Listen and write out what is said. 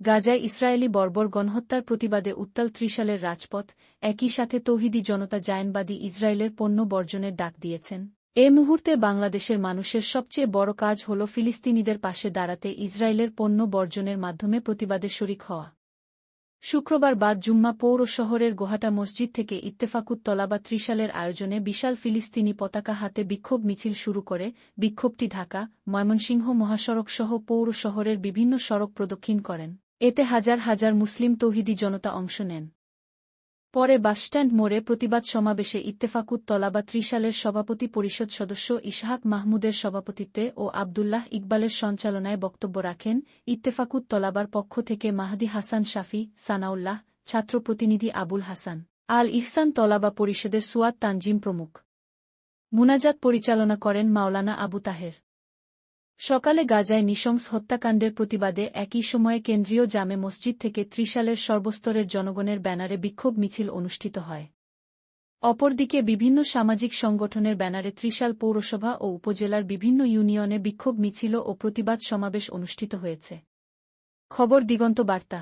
গাজায় ইসরায়েলি বর্বর গণহত্যার প্রতিবাদে উত্তাল ত্রিশালের রাজপথ, একই সাথে তৌহিদি জনতা জায়নবাদী ইসরায়েলের পণ্য বর্জনের ডাক দিয়েছেন। এ মুহূর্তে বাংলাদেশের মানুষের সবচেয়ে বড় কাজ হল ফিলিস্তিনিদের পাশে দাঁড়াতে ইসরায়েলের পণ্য বর্জনের মাধ্যমে প্রতিবাদে শরিক হওয়া। শুক্রবার বাদ জুম্মা পৌর শহরের গোহাটা মসজিদ থেকে ইত্তেফাকুত তলাবা ত্রিশালের আয়োজনে বিশাল ফিলিস্তিনি পতাকা হাতে বিক্ষোভ মিছিল শুরু করে বিক্ষোভটি ঢাকা, ময়মনসিংহ মহাসড়ক সহ পৌর শহরের বিভিন্ন সড়ক প্রদক্ষিণ করেন। এতে হাজার হাজার মুসলিম তৌহিদি জনতা অংশ নেন। পরে বাসস্ট্যান্ড মোড়ে প্রতিবাদ সমাবেশে ইত্তেফাকুত তলাবা ত্রিশালের সভাপতি পরিষদ সদস্য ইশহাক মাহমুদের সভাপতিত্বে ও আবদুল্লাহ ইকবালের সঞ্চালনায় বক্তব্য রাখেন ইত্তেফাকুত তলাবার পক্ষ থেকে মাহাদি হাসান শাফি, সানাউল্লাহ, ছাত্র প্রতিনিধি আবুল হাসান, আল ইহসান তলাবা পরিষদের সুয়াদ তানজিম প্রমুখ। মুনাজাত পরিচালনা করেন মাওলানা আবু তাহের। সকালে গাজায় নিশংস হত্যাকাণ্ডের প্রতিবাদে একই সময়ে কেন্দ্রীয় জামে মসজিদ থেকে ত্রিশালের সর্বস্তরের জনগণের ব্যানারে বিক্ষোভ মিছিল অনুষ্ঠিত হয়। অপরদিকে বিভিন্ন সামাজিক সংগঠনের ব্যানারে ত্রিশাল পৌরসভা ও উপজেলার বিভিন্ন ইউনিয়নে বিক্ষোভ মিছিল ও প্রতিবাদ সমাবেশ অনুষ্ঠিত হয়েছে। খবর দিগন্ত বার্তা